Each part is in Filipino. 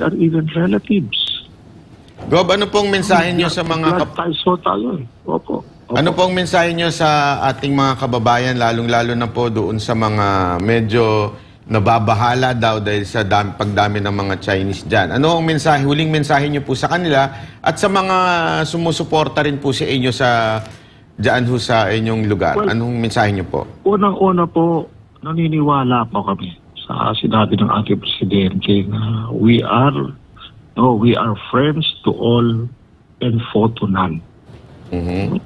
we are even relatives. Gob, ano pong mensahe nyo sa mga Blood ties ho tayo eh. Opo. Opo. ano pong mensahe nyo sa ating mga kababayan lalong-lalo na po doon sa mga medyo nababahala daw dahil sa dami, pagdami ng mga Chinese diyan. Ano ang mensahe, huling mensahe nyo po sa kanila at sa mga sumusuporta rin po sa inyo sa diyan ho sa inyong lugar? Well- Anong mensahe nyo po? Unang-una po, naniniwala po kami sa sinabi ng ating presidente na we are no, we are friends to all and foe to none. Mhm.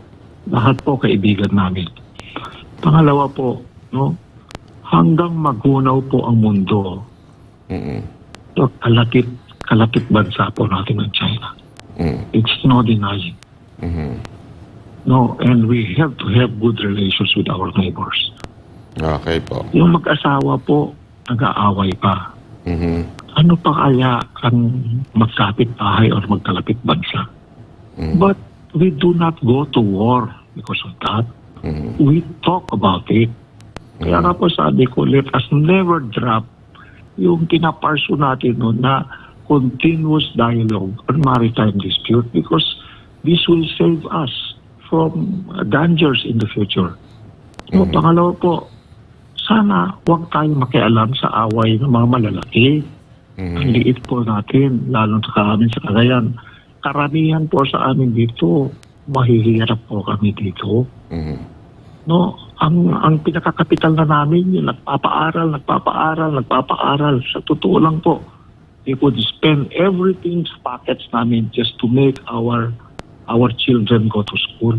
Lahat po kaibigan namin. Pangalawa po, no, hanggang magunaw po ang mundo, Mhm. no, kalapit, kalapit bansa po natin ng China. Mhm. It's no denying. Mhm. No, and we have to have good relations with our neighbors. Okay po. Yung mag-asawa po, nag-aaway pa. Mhm. Ano pa kaya ang magkapit bahay or magkalapit bansa? Mhm. But we do not go to war because of that. Mhm. We talk about it. Kaya nga po sabi ko, let us never drop yung pinaparso natin noon na continuous dialogue on maritime dispute because this will save us from dangers in the future. So, Mhm. pangalawa po, sana huwag tayong makialam sa away ng mga malalaki. Mhm. Ang liit po natin, lalo sa amin sa Cagayan. Karamihan po sa amin dito, mahihirap po kami dito. Mhm. No, ang ang pinakakapital na namin yung nagpapaaral, nagpapaaral, nagpapaaral. Sa totoo lang po, we would spend everything sa pockets namin just to make our our children go to school.